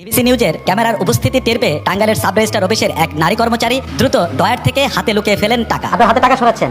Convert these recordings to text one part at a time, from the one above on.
TVC নিউজের ক্যামেরার উপস্থিতি টের পেয়ে টাঙ্গাইলের সাব রেজিস্টার অফিসের এক নারী কর্মচারী। দ্রুত ডয়ার থেকে হাতে লুকিয়ে ফেলেন টাকা। আপনার হাতে টাকা সরাচ্ছেন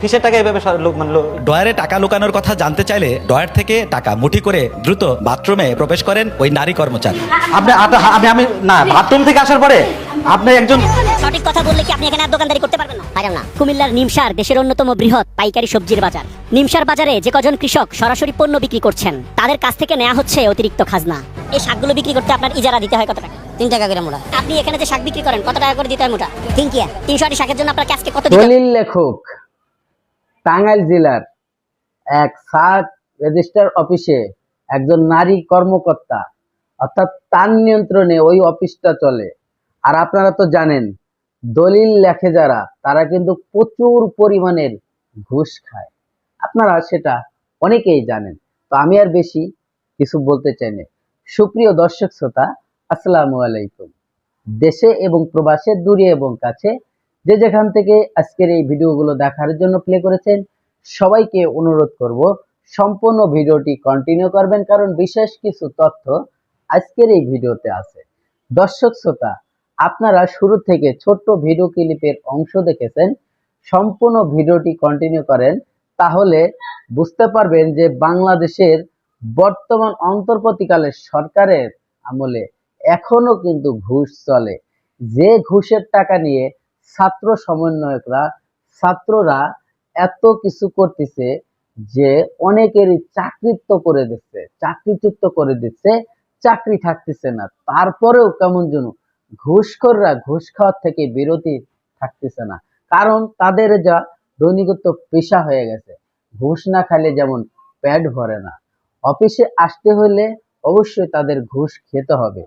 কিসের টাকা এভাবে সর- লোক মানলো ডয়ারে টাকা লুকানোর কথা জানতে চাইলে ডয়ার থেকে টাকা মুঠি করে দ্রুত বাথরুমে প্রবেশ করেন ওই নারী কর্মচারী। আপনি আপনি- আমি আমি না বাথরুম থেকে আসার পরে আপনি একজন সঠিক কথা বললে কি আপনি এখানে আর দোকানদারি করতে পারবেন না? পারেন না। কুমিল্লার নিমসার দেশের অন্যতম বৃহৎ পাইকারি সবজির বাজার। নিমসার বাজারে যে কজন কৃষক সরাসরি পণ্য বিক্রি করছেন তাদের কাছ থেকে নেওয়া হচ্ছে অতিরিক্ত খাজনা। এই শাকগুলো বিক্রি করতে আপনার ইজারা দিতে হয় কত টাকা? তিন টাকা করে মোটা আপনি এখানে যে শাক বিক্রি করেন কত টাকা করে দিতে হয় মোটা? তিনকিয়া তিনশো আটি শাকের জন্য আপনার আজকে কত দিতে দলিল লেখক টাঙ্গাইল জেলার এক সাব রেজিস্টার অফিসে একজন নারী কর্মকর্তা অর্থাৎ তার নিয়ন্ত্রণে ওই অফিসটা চলে। আর আপনারা তো জানেন দলিল লেখে যারা, তারা কিন্তু প্রচুর পরিমাণের ঘুষ খায়। আপনারা সেটা অনেকেই জানেন। তো আমি আর বেশি কিছু বলতে চাই না। সুপ্রিয় দর্শক শ্রোতা, আসসালামু আলাইকুম। দেশে এবং প্রবাসে দূরে এবং কাছে যে যেখান থেকে আজকের এই ভিডিওগুলো দেখার জন্য প্লে করেছেন, সবাইকে অনুরোধ করব, সম্পূর্ণ ভিডিওটি কন্টিনিউ করবেন, কারণ বিশেষ কিছু তথ্য আজকের এই ভিডিওতে আছে। দর্শক শ্রোতা আপনারা শুরু থেকে ছোট্ট ভিডিও ক্লিপের অংশ দেখেছেন, সম্পূর্ণ ভিডিওটি কন্টিনিউ করেন, তাহলে বুঝতে পারবেন যে বাংলাদেশের বর্তমান অন্তর্বর্তীকালের সরকারের আমলে এখনও কিন্তু ঘুষ চলে। যে ঘুষের টাকা নিয়ে ছাত্র সমন্বয়করা, ছাত্ররা এত কিছু করতেছে যে অনেকেরই চাকরিত্ব করে দিচ্ছে, চাকরিচ্যুত করে দিচ্ছে, চাকরি থাকতেছে না। তারপরেও কেমন যেন ঘুষখোররা ঘুষ খাওয়ার থেকে বিরতি থাকতেছে না। কারণ তাদের যা দৈনিকত্ব পেশা হয়ে গেছে। ঘুষ না খাইলে যেমন পেট ভরে না। অফিসে আসতে হলে অবশ্যই তাদের ঘুষ খেতে হবে।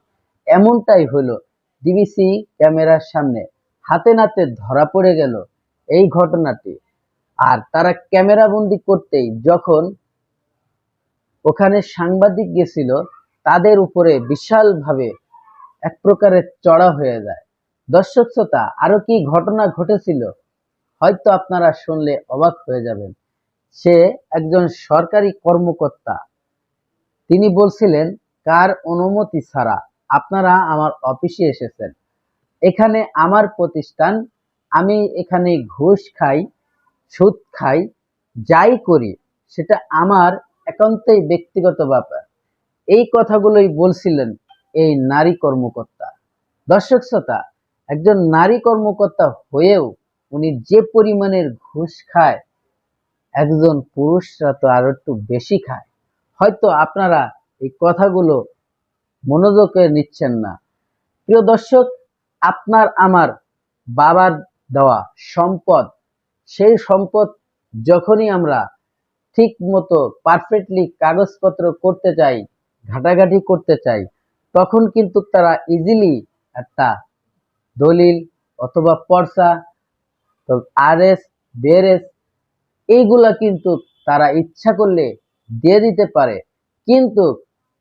এমনটাই হলো ডিবিসি ক্যামেরার সামনে। হাতে নাতে ধরা পড়ে গেল এই ঘটনাটি। আর তারা ক্যামেরা বন্দি করতেই যখন ওখানে সাংবাদিক গেছিল, তাদের উপরে বিশালভাবে এক প্রকারের চড়া হয়ে যায়। দর্শক শ্রোতা, আরও কি ঘটনা ঘটেছিল? হয়তো আপনারা শুনলে অবাক হয়ে যাবেন। সে একজন সরকারি কর্মকর্তা। তিনি বলছিলেন, কার অনুমতি ছাড়া আপনারা আমার অফিসে এসেছেন। এখানে আমার প্রতিষ্ঠান, আমি এখানে ঘুষ খাই, সুদ খাই, যাই করি, সেটা আমার একান্তই ব্যক্তিগত ব্যাপার। এই কথাগুলোই বলছিলেন এই নারী কর্মকর্তা। দর্শক শ্রোতা, একজন নারী কর্মকর্তা হয়েও উনি যে পরিমাণের ঘুষ খায়, একজন পুরুষরা তো আরও একটু বেশি খায়। হয়তো আপনারা এই কথাগুলো মনোযোগে নিচ্ছেন না। প্রিয় দর্শক, আপনার আমার বাবার দেওয়া সম্পদ, সেই সম্পদ যখনই আমরা ঠিক মতো পারফেক্টলি কাগজপত্র করতে চাই, ঘাটাঘাটি করতে চাই তখন কিন্তু তারা ইজিলি একটা দলিল অথবা পর্সা আর এস বিআরএস, এইগুলা কিন্তু তারা ইচ্ছা করলে দিয়ে দিতে পারে। কিন্তু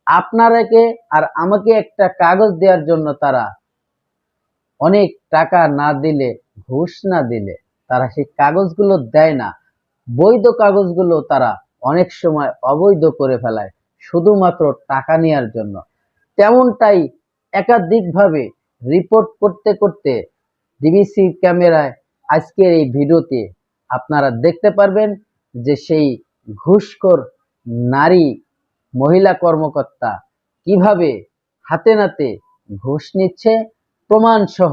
আপনারাকে আর আমাকে একটা কাগজ দেওয়ার জন্য তারা অনেক টাকা না দিলে, ঘুষ না দিলে তারা সেই কাগজগুলো দেয় না। বৈধ কাগজগুলো তারা অনেক সময় অবৈধ করে ফেলায়, শুধুমাত্র টাকা নেওয়ার জন্য। তেমনটাই একাধিকভাবে রিপোর্ট করতে করতে ডিবিসি ক্যামেরায় আজকের এই ভিডিওতে আপনারা দেখতে পারবেন যে সেই ঘুষখোর নারী মহিলা কর্মকর্তা কীভাবে হাতে নাতে ঘুষ নিচ্ছে প্রমাণ সহ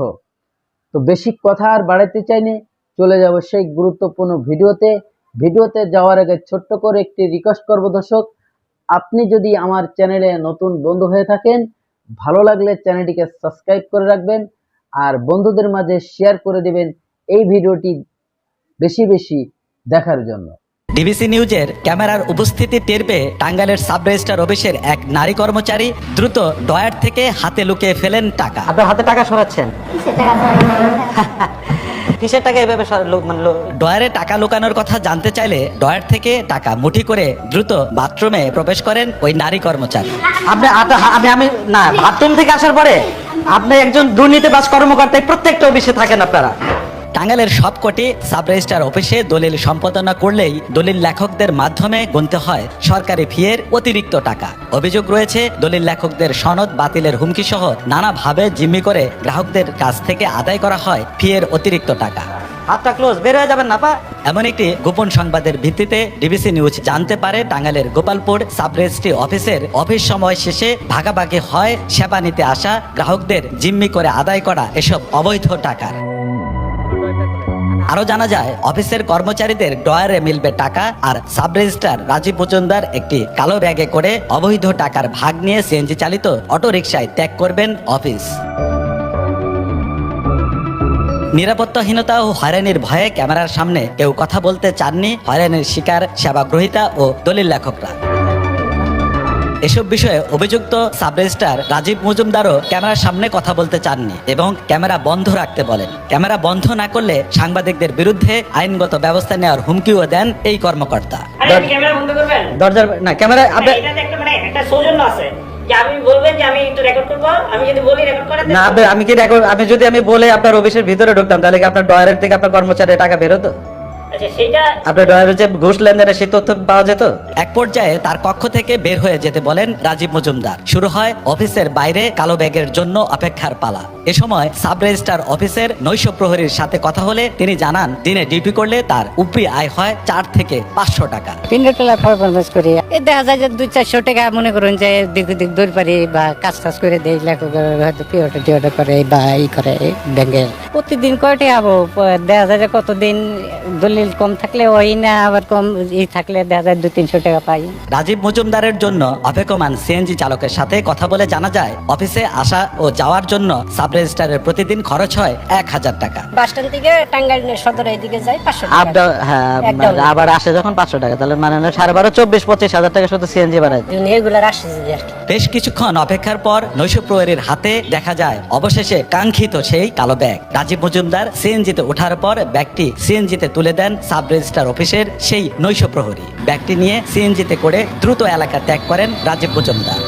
তো বেশি কথা আর বাড়াতে চাইনি, চলে যাব সেই গুরুত্বপূর্ণ ভিডিওতে। ভিডিওতে যাওয়ার আগে ছোট্ট করে একটি রিকোয়েস্ট করব দর্শক আপনি যদি আমার চ্যানেলে নতুন বন্ধু হয়ে থাকেন ভালো লাগলে চ্যানেলটিকে সাবস্ক্রাইব করে রাখবেন আর বন্ধুদের মাঝে শেয়ার করে দেবেন এই ভিডিওটি বেশি বেশি দেখার জন্য। ডিবিসি নিউজের ক্যামেরার উপস্থিতি টের পেয়ে টাঙ্গাইলের সাব রেজিস্ট্রার অফিসের এক নারী কর্মচারী দ্রুত ডয়ার থেকে হাতে লুকিয়ে ফেলেন টাকা। আপনার হাতে টাকা সরাচ্ছেন কিসের টাকা এভাবে মানে ডয়ারে টাকা লুকানোর কথা জানতে চাইলে ডয়ার থেকে টাকা মুঠি করে দ্রুত বাথরুমে প্রবেশ করেন ওই নারী কর্মচারী। আপনি আমি আমি না বাথরুম থেকে আসার পরে আপনি একজন দুর্নীতিবাজ কর্মকর্তা প্রত্যেকটা অফিসে থাকেন আপনারা। টাঙ্গাইলের সবকটি সাব রেজিস্ট্রার অফিসে দলিল সম্পাদনা করলেই দলিল লেখকদের মাধ্যমে গুনতে হয় সরকারি ফিয়ের অতিরিক্ত টাকা। অভিযোগ রয়েছে দলিল লেখকদের সনদ বাতিলের হুমকি সহ নানাভাবে জিম্মি করে গ্রাহকদের কাছ থেকে আদায় করা হয় ফিয়ের অতিরিক্ত টাকা। হাতটা ক্লোজ বের হয়ে যাবেন না পা। এমন একটি গোপন সংবাদের ভিত্তিতে ডিবিসি নিউজ জানতে পারে টাঙ্গাইলের গোপালপুর সাব রেজিস্ট্রি অফিসের অফিস সময় শেষে ভাগাভাগি হয় সেবা নিতে আসা গ্রাহকদের জিম্মি করে আদায় করা এসব অবৈধ টাকার। আরও জানা যায়, অফিসের কর্মচারীদের ডয়ারে মিলবে টাকা আর সাব রেজিস্ট্রার রাজীব মজুমদার একটি কালো ব্যাগে করে অবৈধ টাকার ভাগ নিয়ে সিএনজি চালিত অটোরিকশায় ত্যাগ করবেন অফিস। নিরাপত্তাহীনতা ও হয়রানির ভয়ে ক্যামেরার সামনে কেউ কথা বলতে চাননি হয়রানির শিকার সেবা গ্রহীতা ও দলিল লেখকরা। এসব বিষয়ে অভিযুক্ত সাব রেজিস্ট্রার রাজীব মজুমদারও ক্যামেরার সামনে কথা বলতে চাননি এবং ক্যামেরা বন্ধ রাখতে বলেন। ক্যামেরা বন্ধ না করলে সাংবাদিকদের বিরুদ্ধে আইনগত ব্যবস্থা নেওয়ার হুমকিও দেন এই কর্মকর্তা। দরজার না ক্যামেরা একটা মানে সৌজন্য আছে না আমি কি আমি যদি আমি বলে আপনার অফিসের ভিতরে ঢুকতাম তাহলে কি আপনার ডয়ারের থেকে আপনার কর্মচারী টাকা বেরোতো? সেটা আপনার যে ঘুষ লেনদেনের সেই তথ্য পাওয়া যেত? এক পর্যায়ে তার কক্ষ থেকে বের হয়ে যেতে বলেন রাজীব মজুমদার। শুরু হয় অফিসের বাইরে কালো ব্যাগের জন্য অপেক্ষার পালা। এ সময় সাব রেজিস্ট্রার অফিসের নৈশ প্রহরীর সাথে কথা হলে তিনি জানান দিনে ডিউটি করলে তার উপরি আয় হয় চার থেকে পাঁচশো টাকা। তিনটা টেলা পারফরমেন্স করি। এ দেখা যায় যে দুই চারশো টাকা মনে করুন যে দিক দিক দৌড় পারি বা কাজ টাজ করে দেই লেখকের হয়তো পিওটা টিওটা করে বা ই করে ব্যাংকের প্রতিদিন কয়টি আবো দেখা যায় যে কতদিন দলিল কম থাকলে ওই না আবার কম ই থাকলে দেখা যায় দুই তিনশো টাকা পাই। রাজীব মজুমদারের জন্য অপেক্ষমান সিএনজি চালকের সাথে কথা বলে জানা যায় অফিসে আসা ও যাওয়ার জন্য সাব রেজিস্ট্রারের প্রতিদিন খরচ হয় এক হাজার টাকা। বাস স্ট্যান্ড থেকে টাঙ্গাইল সদর এদিকে যাই পাঁচশো আপ ডাউন হ্যাঁ এক আবার আসে যখন পাঁচশো টাকা তাহলে মানে হলো সাড়ে বারো চব্বিশ পঁচিশ হাজার টাকা শুধু সিএনজি বাড়ায়। এগুলার আসছে আর কি। বেশ কিছুক্ষণ অপেক্ষার পর নৈশ প্রহরীর হাতে দেখা যায়, অবশেষে কাঙ্ক্ষিত সেই কালো ব্যাগ। রাজীব মজুমদার সিএনজিতে ওঠার পর ব্যাগটি সিএনজিতে তুলে দেন সাব রেজিস্ট্রার অফিসের সেই নৈশ প্রহরী। ব্যাগটি নিয়ে সিএনজিতে করে দ্রুত এলাকা ত্যাগ করেন রাজীব মজুমদার।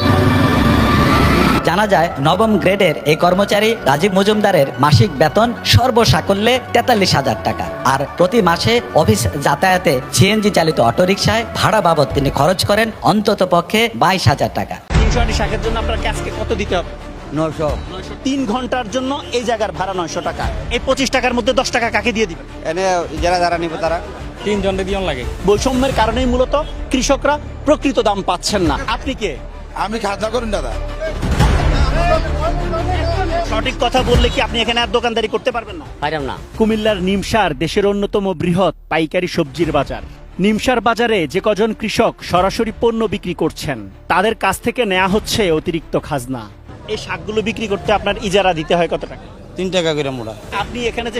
জানা যায়, নবম গ্রেডের এই কর্মচারী রাজীব মজুমদারের মাসিক বেতন সর্বসাকল্যে তেতাল্লিশ হাজার টাকা। আর প্রতি মাসে অফিস যাতায়াতে সিএনজি চালিত অটোরিকশায় ভাড়া বাবদ তিনি খরচ করেন অন্তত পক্ষে বাইশ হাজার টাকা। আটি শাকের জন্য আপনার ক্যাশকে কত দিতে হবে? নশো তিন ঘণ্টার জন্য এই জায়গার ভাড়া নয়শো টাকা। এই পঁচিশ টাকার মধ্যে দশ টাকা কাকে দিয়ে দিবেন এনে যারা যারা নিবে তারা। বৈষম্যের কারণেই মূলত কৃষকরা প্রকৃত দাম পাচ্ছেন না। আপনি কে? আমি খাজনা করেন দাদা। সঠিক কথা বললে কি আপনি এখানে আর দোকানদারি করতে পারবেন না? পাইলাম না। কুমিল্লার নিমসার দেশের অন্যতম বৃহৎ পাইকারি সবজির বাজার। নিমসার বাজারে যে কজন কৃষক সরাসরি পণ্য বিক্রি করছেন তাদের কাছ থেকে নেওয়া হচ্ছে অতিরিক্ত খাজনা। এই শাকগুলো বিক্রি করতে আপনার ইজারা দিতে হয় কত টাকা? তিন টাকা করে মোড়া। আপনি এখানে যে